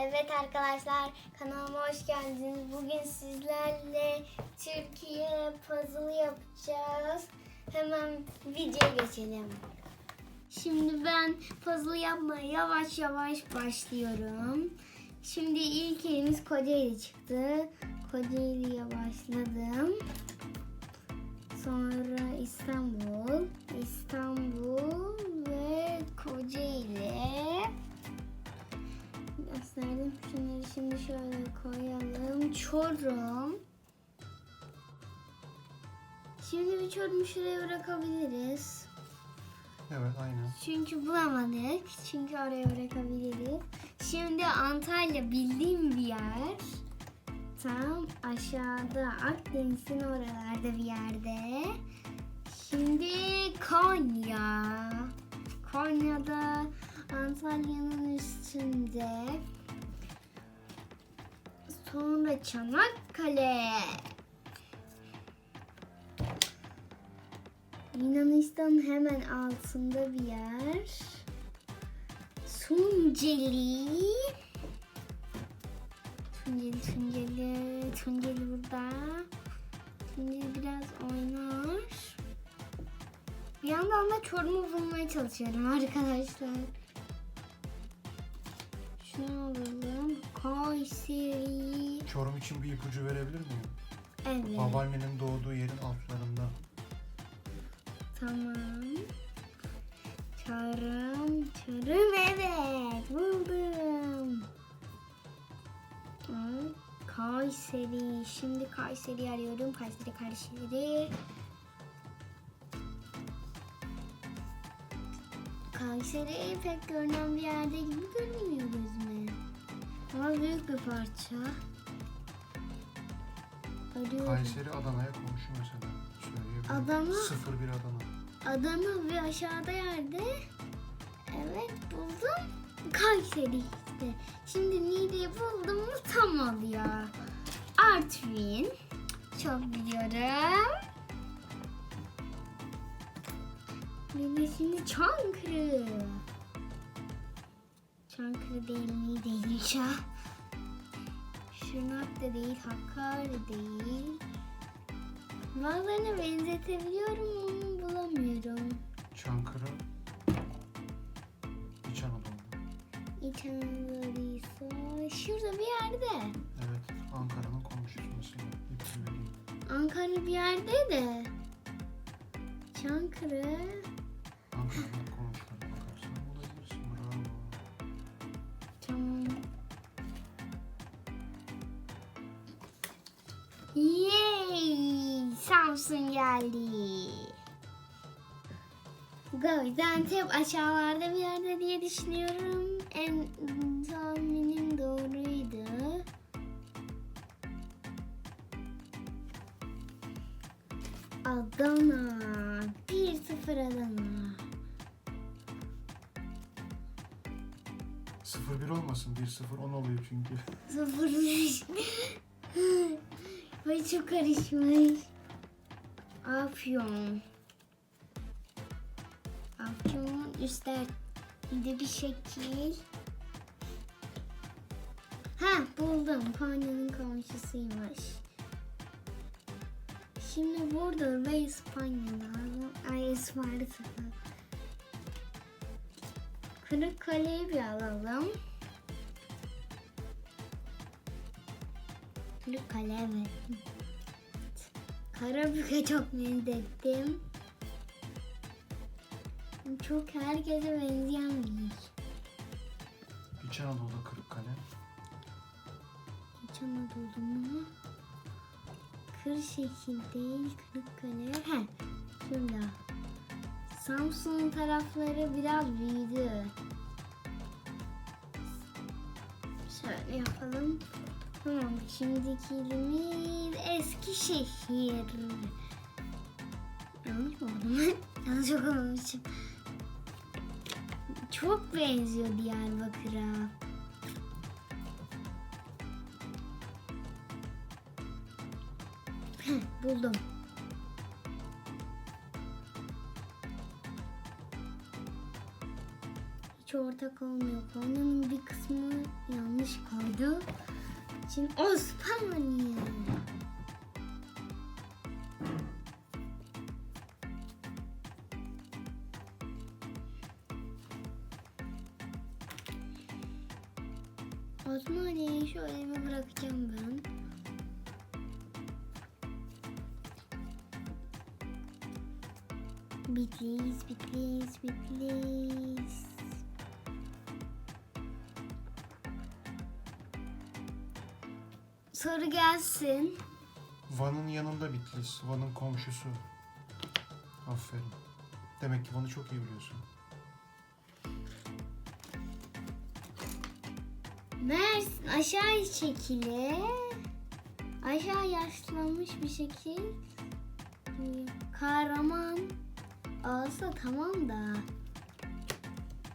Evet arkadaşlar kanalıma hoş geldiniz. Bugün sizlerle Türkiye puzzle yapacağız. Hemen videoya geçelim. Şimdi ben puzzle yapmaya yavaş yavaş başlıyorum. Şimdi ilk elimiz Kocaeli çıktı. Kocaeli'ye başladım. Sonra İstanbul, İstanbul ve Kocaeli. Gösterdim. Şunları şimdi şöyle koyalım. Çorum. Şimdi bir Çorum'u şuraya bırakabiliriz. Evet aynen. Çünkü bulamadık. Çünkü oraya bırakabiliriz. Şimdi Antalya bildiğim bir yer. Tam aşağıda Akdeniz'in oralarda bir yerde. Şimdi Konya. Konya'da Antalya'nın üstünde. Sonra Çanakkale. Yunanistan hemen altında bir yer. Tunceli. Tunceli, Tunceli, Tunceli burada. Tunceli biraz oynar. Bir yandan da Çorum'u bulmaya çalışıyorum arkadaşlar. Alalım. Kayseri. Çorum için bir ipucu verebilir miyim? Evet. Babaannenin doğduğu yerin altlarında. Tamam. Çorum, çorum evet buldum. Kayseri. Şimdi Kayseri arıyorum. Kayseri, Kayseri. Kayseri pek görünen bir yerde gibi görünmüyor gözüme. Ama büyük bir parça. Arıyorum. Kayseri Adana'ya komşu mesela. Söyleyebilirim. Adana? Sıfır bir Adana. Adana ve aşağıda yerde. Evet buldum. Kayseri işte. Şimdi Niğde'yi buldum mu tam oluyor. Artvin. Çok biliyorum. Bir de şimdi Çankırı. Çankırı değil Niğde'ymiş ha. Şırnak da değil, Hakkari değil. Bazılarına benzetebiliyorum onu bulamıyorum. Çankırı. İç Anadolu'da. İç Anadolu'ysa şurada bir yerde. Evet. Ankara'nın komşusu mesela. Ankara bir yerde de. Çankırı. Ankara'nın Samsun geldi. Gaziantep aşağılarda bir yerde diye düşünüyorum. En tahminim doğruydu. Adana. 1-0 Adana. Sıfır bir olmasın. Bir sıfır on oluyor çünkü. Sıfırmış. Ay çok karışmış. Afyon. Afyon'un üstlerinde bir şekil. Ha buldum. Konya'nın komşusuymuş. Şimdi burada ve İspanya'da. Ay Isparta. Kırıkkale'yi bir alalım. Kırıkkale evet. Karabük'e çok benzettim. Çok herkese benzeyen bir yer. İç Anadolu'da Kırıkkale. Hiç Anadolu mu? Kırşehir değil, Kırıkkale. He, şurada. Samsun tarafları biraz büyüdü. Şöyle yapalım. Tamam, şimdiki ilimiz Eskişehir. Yanlış mı oldu? Yanlış okumamışım. Çok benziyor Diyarbakır'a. Buldum. hiç ortak olmuyor. Konya'nın bir kısmı yanlış için Osmaniye. Osmaniye'yi şöyle bir bırakacağım ben. Bitlis, Bitlis, Bitlis. Soru gelsin. Van'ın yanında Bitlis. Van'ın komşusu. Aferin. Demek ki Van'ı çok iyi biliyorsun. Mersin aşağı çekili. Aşağı yaşlanmış bir şekil. Kahraman olsa tamam da.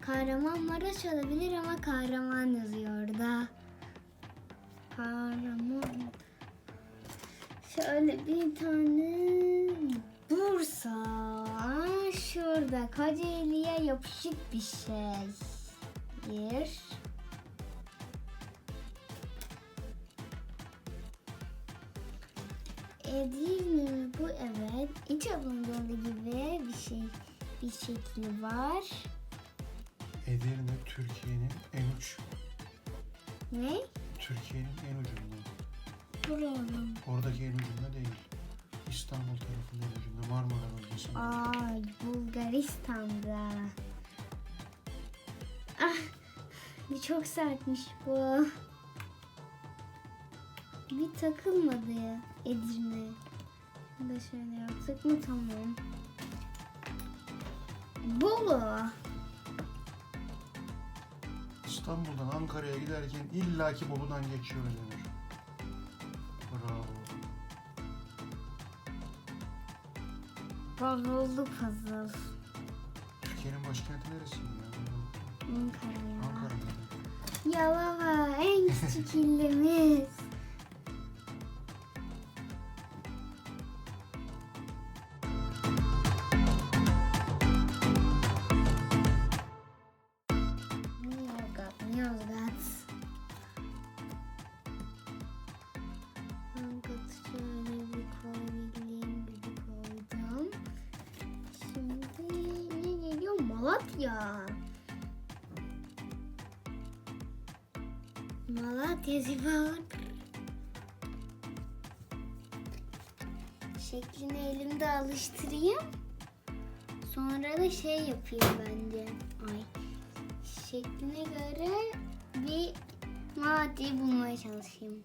Kahramanmaraş olabilir ama kahraman yazıyor da. Kahraman. Şöyle bir tane Bursa. Şurada Kocaeli'ye yapışık bir şey. Bir. Edirne bu evet. İç Anadolu gibi bir şey bir şekli var. Edirne Türkiye'nin en uç, Ne? Türkiye'nin en ucunda. Buranın. Oradaki en ucunda değil. İstanbul tarafının en ucunda. Marmara bölgesinde. Ay Bulgaristan'da. Ah çok sertmiş bu. Bir takılmadı ya Edirne. Bunu da şöyle yaptık mı tamam. Bolu. İstanbul'dan Ankara'ya giderken illaki Bolu'dan geçiyor Özdemir. Bravo. Bozuldu puzzle. Türkiye'nin başkenti neresi ya? Ankara ya. Ankara mıydı? Ya baba en küçük illimiz. Malatya. Malatya Spor. Şeklini elimde alıştırayım. Sonra da şey yapayım bence. Ay. Şekline göre bir Malatya'yı bulmaya çalışayım.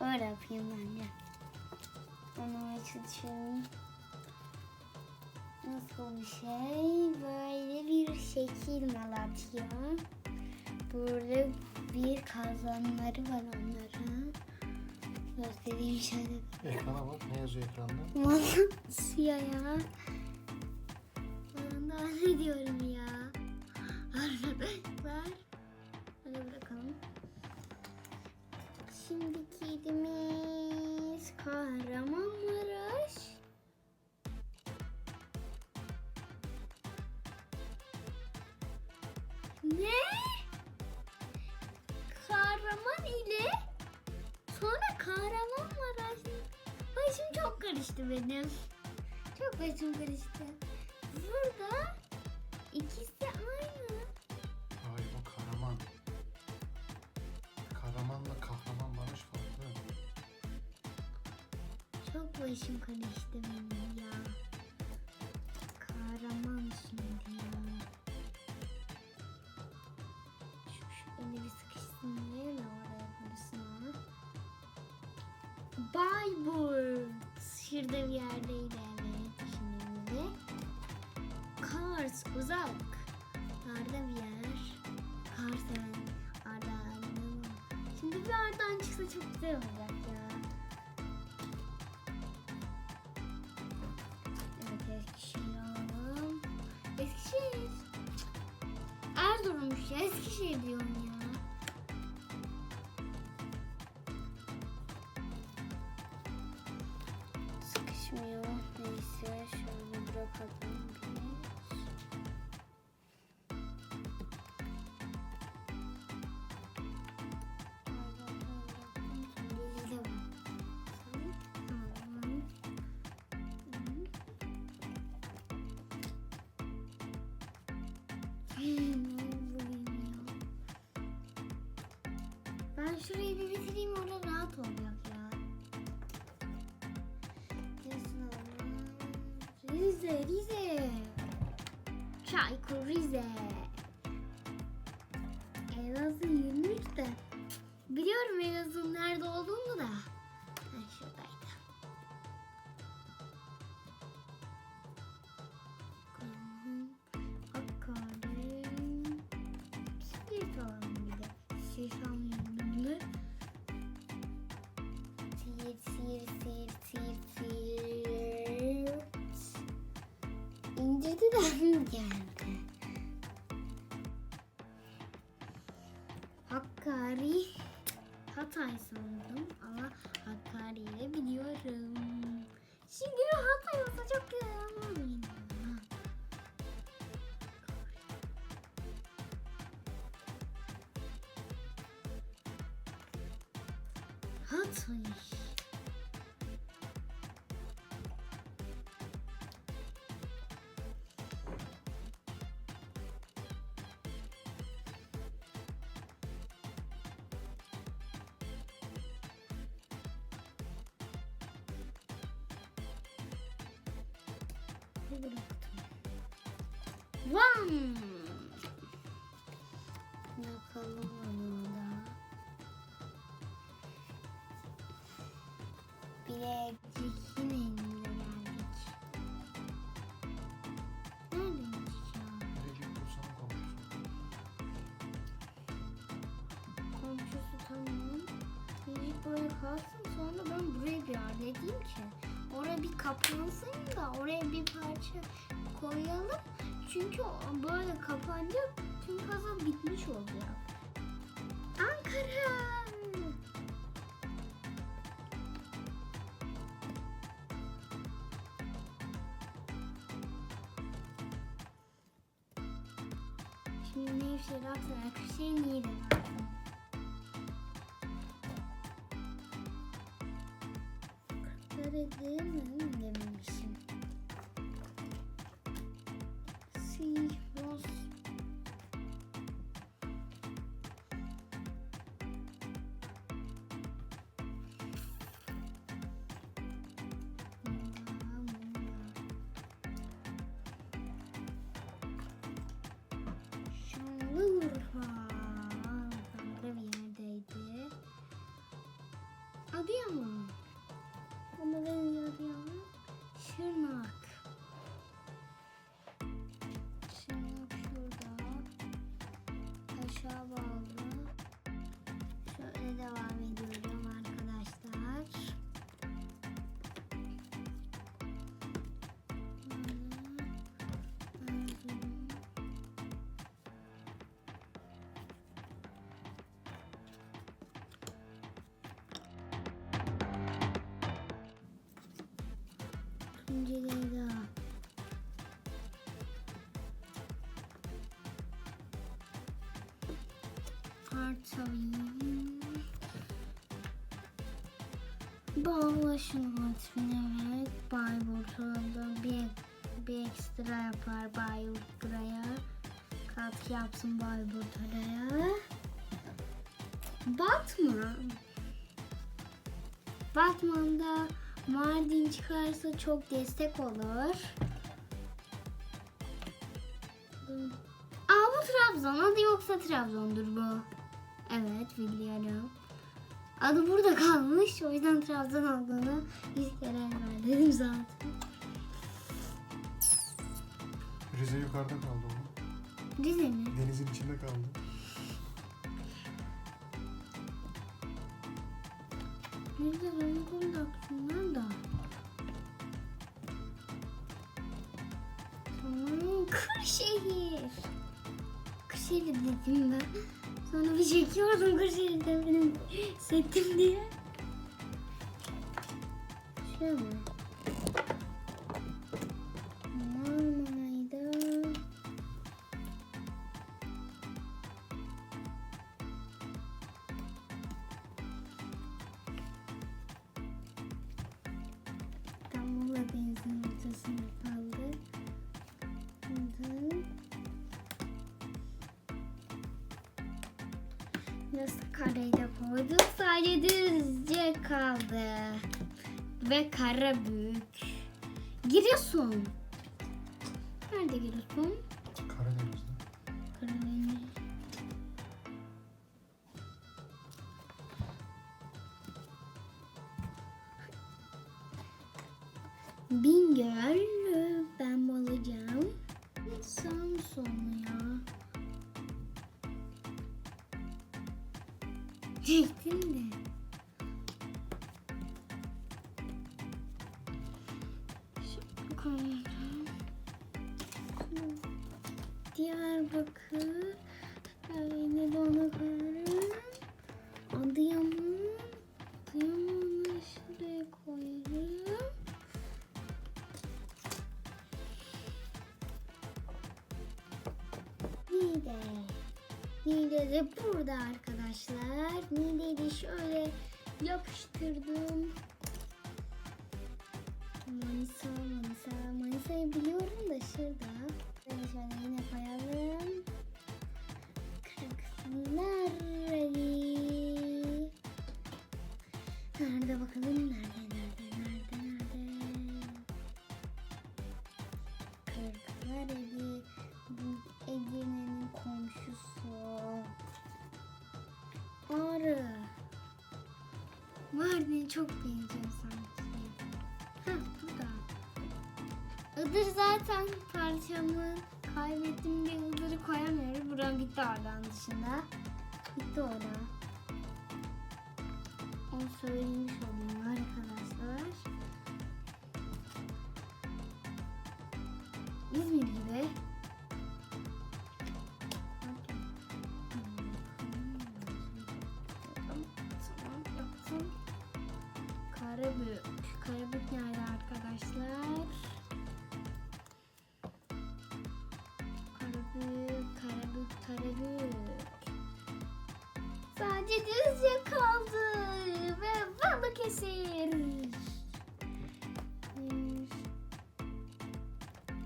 Öyle yapayım bence. Anlamaya çalışıyorum. Nasıl bir şey? Böyle bir şekil Malatya. Burada bir kazanları var onların. Göstereyim şöyle. Ekrana bak. Ne yazıyor ekranda? Malatya ya. Ben daha ne diyorum ya. Arkadaşlar. Hadi bırakalım. Şimdiki ilimiz Kahramanmaraş. Benim. Çok başım karıştı. Burada ikisi aynı. Hayır o Karaman. Karaman'la Kahramanmaraş farklı. Çok başım karıştı benim ya. Kahraman şimdi bir yerdeydi evet. Şimdi Kars uzak. Nerede bir yer? Kars evet. Ardahan. Şimdi bir Ardahan çıksa çok güzel olacak ya. Evet Eskişehir alalım. Eskişehir. Erzurum'muş ya Eskişehir diyorum ya. Ben şurayı bir bitireyim orada rahat olacak ya. Rize, Rize. Çaykur Rize. Siirt, Siirt, Siirt, Siirt. İncirdi'den geldi. Hakkari. Hatay sandım ama Hakkari'yi biliyorum. Şimdi Hatay olsa çok güzel? Hatay. One. Kaplansın da oraya bir parça koyalım. Çünkü böyle kapanınca tüm puzzle bitmiş olacak. Ankara! Aşağı bağlı. Artvin. Bağlaşın Artvin evet. Bayburt'a da bir, bir ekstra yapar Bayburt buraya. Katkı yapsın Bayburt oraya. Batman. Batman'da Mardin çıkarsa çok destek olur. Aa bu Trabzon. Adı yoksa Trabzon'dur bu. Evet biliyorum. Adı burada kalmış. O yüzden Trabzon olduğunu ilk kere ver dedim zaten. Rize yukarıda kaldı oğlum. Rize mi? Denizin içinde kaldı. Rize Zonguldak'sınlar da. Tamam. Kırşehir. Kırşehir dedim ben. Sonra bir çekiyordum Kırşehir'de benim setim diye. Şöyle? Nasıl kareyi de koyduk. Sadece düzce kaldı. Ve kara büyük. Giriyorsun. Nerede giriyorsun? Şu koyalım. Diyarbakır. Yine de onu koyarım. Manisa'yı biliyorum da şurada. Şöyle şöyle yine koyalım. Kırıklareli. Nerede bakalım? Nerede, nerede, nerede, nerede? Kırıklareli. Bu Edirne'nin komşusu. Ağrı. Mardin çok benziyor sanki. Iğdır zaten parçamı kaybettim diye Iğdır'ı koyamıyoruz. Buram bitti oradan dışında. Bitti orada. Onu söylemiş olayım arkadaşlar. İzmir gibi. Sadece kaldı ve Balıkesir.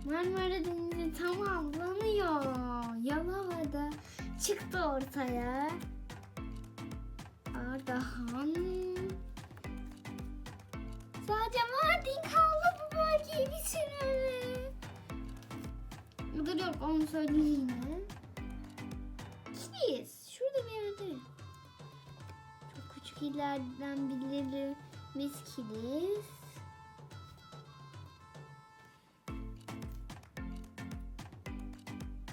Marmara Denizi tamamlanıyor. Yalova'da çıktı ortaya. Ardahan. Sadece Mardin kaldı bu bölgeyi bitirmeli. Dur yok onu söyleyeyim Birileri biz Kilis.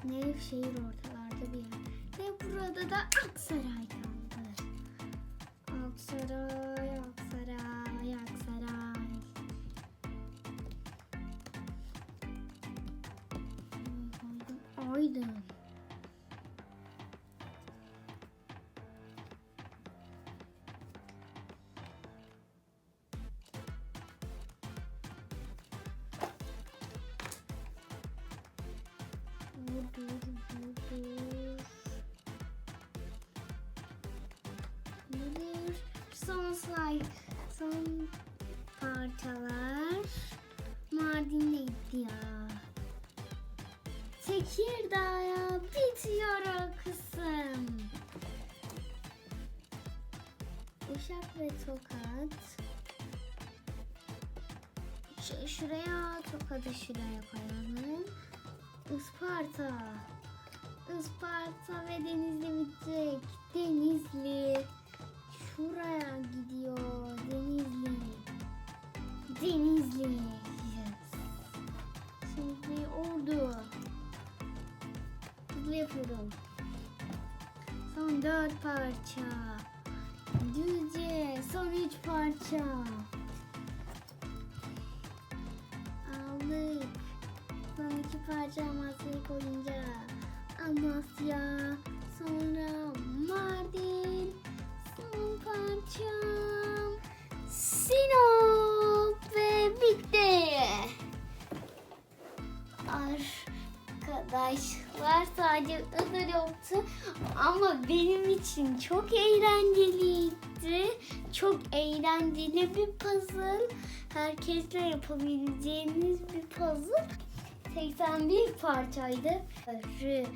Nevşehir ortalarda bir yer. Ve burada da Aksaray kaldı. Aksaray, Aksaray, Aksaray. Aydın, Aydın. Son slide, son parçalar. Mardin'deydi ya. Tekirdağ'a bitiyor o kısım. Uşak ve Tokat. Ş- şuraya Tokat'ı şuraya koyalım. Isparta. Isparta ve Denizli bitecek. Denizli. Şuraya gidiyor. Denizli. Denizli. Şimdi Ordu. Hızlı yapıyorum. Son dört parça. Düzce. Son üç parça. Aldık. Son iki parça Amasya'yı koyunca Amasya sonra parçam Sinop ve bitti. Arkadaşlar sadece Iğdır yoktu ama benim için çok eğlenceliydi. Çok eğlenceli bir puzzle. Herkesle yapabileceğiniz bir puzzle. 81 parçaydı. Görüşürüz.